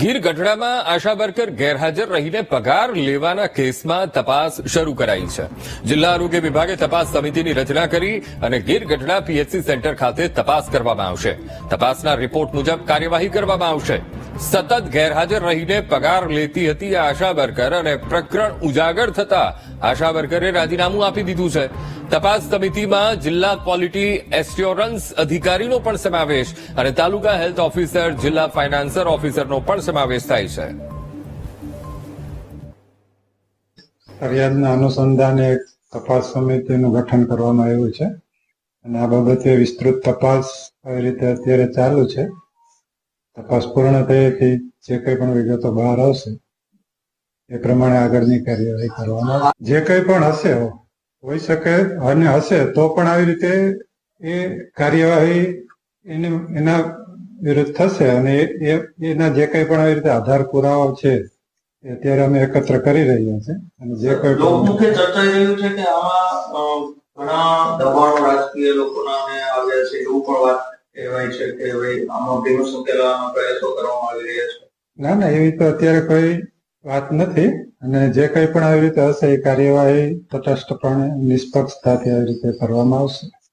ગીર ગઢડામાં આશા worker ગેરહાજર રહીને પગાર લેવાના કેસમાં તપાસ શરૂ કરાઈ છે. જિલ્લા આરોગ્ય વિભાગે તપાસ સમિતિની રચના કરી અને ગીર ગઢડા પીએચસી સેન્ટર ખાતે તપાસ કરવામાં આવશે. તપાસના રિપોર્ટ મુજબ કાર્યવાહી કરવામાં આવશે. સતત ગેરહાજર રહીને પગાર લેતી હતી આશા વર્કર અને પ્રકરણ ઉજાગર થતા આશા વર્કરે રાજીનામું આપી દીધું છે. તપાસ સમિતિમાં જિલ્લા ક્વોલિટી એસ્યોરન્સ અધિકારીનો પણ સમાવેશ અને તાલુકા હેલ્થ ઓફિસર, જિલ્લા ફાઇનાન્સર ઓફિસરનો પણ સમાવેશ થાય છે. ફરિયાદના અનુસંધાને તપાસ સમિતિનું ગઠન કરવામાં આવ્યું છે અને આ બાબતે વિસ્તૃત તપાસ કઈ રીતે અત્યારે ચાલુ છે તપાસ પૂર્ણ થયેથી જે કંઈ પણ વિગતો બહાર આવશે, એ પ્રમાણે આગળની કાર્યવાહી કરવામાં જે કંઈ પણ હશે, હોઈ શકે અને હશે, તો પણ આવી રીતે એ કાર્યવાહી એને, એના વિરુદ્ધ થશે અને એ- એના જે કંઈ પણ આવી રીતે આધાર પુરાવા છે, એ અત્યારે અમે એકત્ર કરી રહ્યા છે અને જે કંઈ લોકમુખે ચર્ચાઈ રહ્યું છે કે આમાં ઘણા દબાણો રાજકીય લોકોના આવ્યા છે એવું પણ વાત કહેવાય છે કે ભાઈ આમાં ભીનું ઉકેલવાના પ્રયાસો કરવામાં આવી રહ્યા છે. ના ના, એવી તો અત્યારે કોઈ વાત નથી. અને જે કંઈ પણ આવી રીતે હશે, એ કાર્યવાહી તટસ્થપણે નિષ્પક્ષતાથી આવી રીતે કરવામાં આવશે.